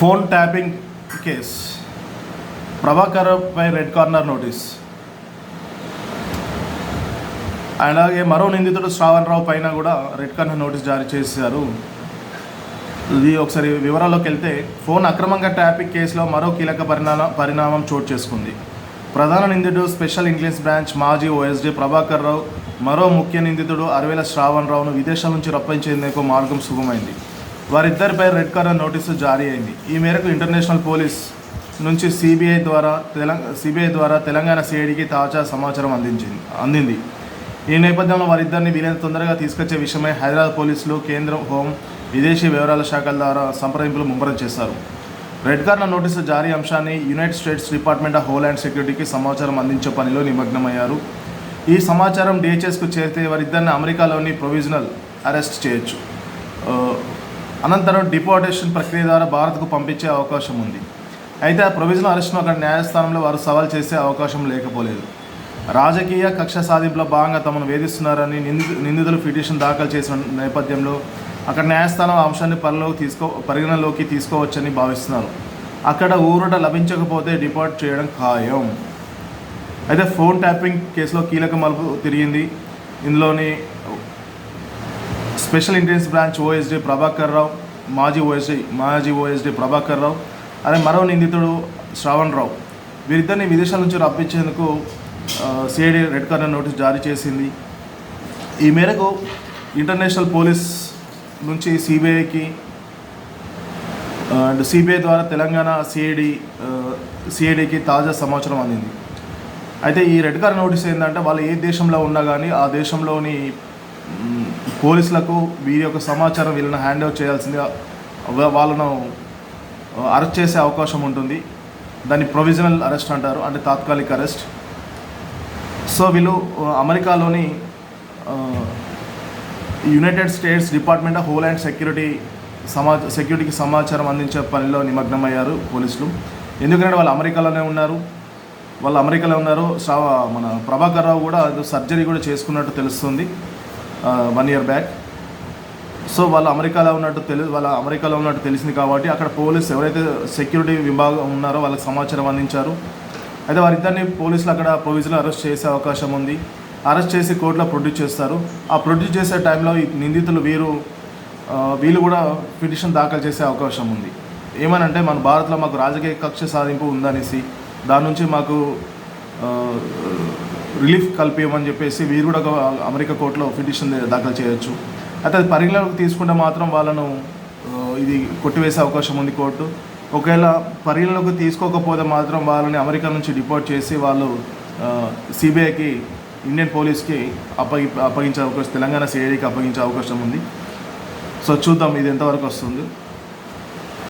Phone tapping case. Prabhakar పై red corner notice. అలాగే మరో నిందితుడు శ్రావణ్ రావు పైన కూడా రెడ్ కార్నర్ నోటీస్ జారీ చేశారు. ఇది ఒకసారి వివరాల్లోకి వెళ్తే ఫోన్ అక్రమంగా ట్యాపింగ్ కేసులో మరో కీలక పరిణామ పరిణామం చోటు చేసుకుంది. ప్రధాన నిందితుడు స్పెషల్ ఇంగ్లీష్ బ్రాంచ్ మాజీ ఓఎస్డీ ప్రభాకర్ రావు మరో ముఖ్య నిందితుడు అరవేల శ్రావణ్ రావును విదేశాల నుంచి రప్పించేందుకు మార్గం సుగమైంది వారిద్దరిపై రెడ్ కార్నర్ నోటీసు జారీ అయింది. ఈ మేరకు ఇంటర్నేషనల్ పోలీస్ నుంచి సిబిఐ ద్వారా తెలంగాణ సిబిఐ ద్వారా తెలంగాణ సిఐడికి తాజా సమాచారం అందించింది అందింది. ఈ నేపథ్యంలో వారిద్దరిని వీలైనంత తొందరగా తీసుకొచ్చే విషయమై హైదరాబాద్ పోలీసులు కేంద్రం హోం విదేశీ వివరాల శాఖల ద్వారా సంప్రదింపులు ముమ్మరం చేశారు. రెడ్ కార్నర్ నోటీసు జారీ అంశాన్ని United States department of homeland సెక్యూరిటీకి సమాచారం అందించే పనిలో నిమగ్నమయ్యారు. ఈ సమాచారం డిహెచ్ఎస్కు చేరితే వారిద్దరిని అమెరికాలోని ప్రొవిజనల్ అరెస్ట్ చేయొచ్చు. అనంతరం డిపోర్టేషన్ ప్రక్రియ ద్వారా భారత్కు పంపించే అవకాశం ఉంది. అయితే ఆ ప్రొవిజనల్ అరెస్ట్ను అక్కడ న్యాయస్థానంలో వారు సవాల్ చేసే అవకాశం లేకపోలేదు. రాజకీయ కక్ష సాధింపులో భాగంగా తమను వేధిస్తున్నారని నిందితు నిందితులు పిటిషన్ దాఖలు చేసిన నేపథ్యంలో అక్కడ న్యాయస్థానం అంశాన్ని పరిలోకి తీసుకో పరిగణలోకి తీసుకోవచ్చని భావిస్తున్నారు. అక్కడ ఊరట లభించకపోతే డిపార్ట్ చేయడం ఖాయం. అయితే ఫోన్ ట్యాపింగ్ కేసులో కీలక మలుపు తిరిగింది. ఇందులోని special intelligence branch OSD Prabhakar Rao మాజీ ఓఎస్డీ మాజీ ఓఎస్డీ ప్రభాకర్ రావు అలాగే మరో నిందితుడు శ్రావణ్ రావు. వీరిద్దరిని విదేశాల నుంచి రప్పించేందుకు సిఐడి రెడ్ కార్నర్ నోటీస్ జారీ చేసింది. ఈ మేరకు ఇంటర్నేషనల్ పోలీస్ నుంచి సిబిఐకి అండ్ సిబిఐ ద్వారా తెలంగాణ సిఐడి సిఐడికి తాజా సమాచారం అందింది. అయితే ఈ రెడ్ కార్నర్ నోటీస్ ఏంటంటే వాళ్ళు ఏ దేశంలో ఉన్నా కానీ ఆ దేశంలోని పోలీసులకు వీరి యొక్క సమాచారం వీళ్ళని హ్యాండ్ ఓవర్ చేయాల్సిందిగా వాళ్ళను అరెస్ట్ చేసే అవకాశం ఉంటుంది. దాన్ని ప్రొవిజనల్ అరెస్ట్ అంటారు అంటే తాత్కాలిక అరెస్ట్ సో వీళ్ళు అమెరికాలోని United States department of homeland security సమా సెక్యూరిటీకి సమాచారం అందించే పనిలో నిమగ్నమయ్యారు పోలీసులు. ఎందుకంటే వాళ్ళు అమెరికాలోనే ఉన్నారు. వాళ్ళు అమెరికాలో ఉన్నారు శ్రావ మన ప్రభాకర్ రావు కూడా సర్జరీ కూడా చేసుకున్నట్టు తెలుస్తుంది. వన్ ఇయర్ బ్యాక్ సో వాళ్ళు అమెరికాలో ఉన్నట్టు తెలి వాళ్ళ అమెరికాలో ఉన్నట్టు తెలిసింది కాబట్టి అక్కడ పోలీస్ ఎవరైతే సెక్యూరిటీ విభాగం ఉన్నారో వాళ్ళకి సమాచారం అందించారు. అయితే వారిద్దరిని పోలీసులు అక్కడ పోలీసులు అరెస్ట్ చేసే అవకాశం ఉంది. అరెస్ట్ చేసి కోర్టులో ప్రొడ్యూస్ చేస్తారు. ఆ ప్రొడ్యూస్ చేసే టైంలో ఈ నిందితులు వీరు వీళ్ళు కూడా పిటిషన్ దాఖలు చేసే అవకాశం ఉంది. ఏమనంటే మన భారత్లో మాకు రాజకీయ కక్ష సాధింపు ఉందనేసి దాని నుంచి మాకు రిలీఫ్ కల్పించమని చెప్పేసి వీరు కూడా ఒక అమెరికా కోర్టులో పిటిషన్ దాఖలు చేయొచ్చు. అయితే అది పరిగణలోకి తీసుకుంటే మాత్రం వాళ్ళను ఇది కొట్టివేసే అవకాశం ఉంది కోర్టు. ఒకవేళ పరిగణలోకి తీసుకోకపోతే మాత్రం వాళ్ళని అమెరికా నుంచి డిపోర్ట్ చేసి వాళ్ళు సిబిఐకి ఇండియన్ పోలీస్కి అప్పగి అప్పగించే అవకాశం తెలంగాణ సిఐడికి అప్పగించే అవకాశం ఉంది. సో చూద్దాం ఇది ఎంతవరకు వస్తుంది.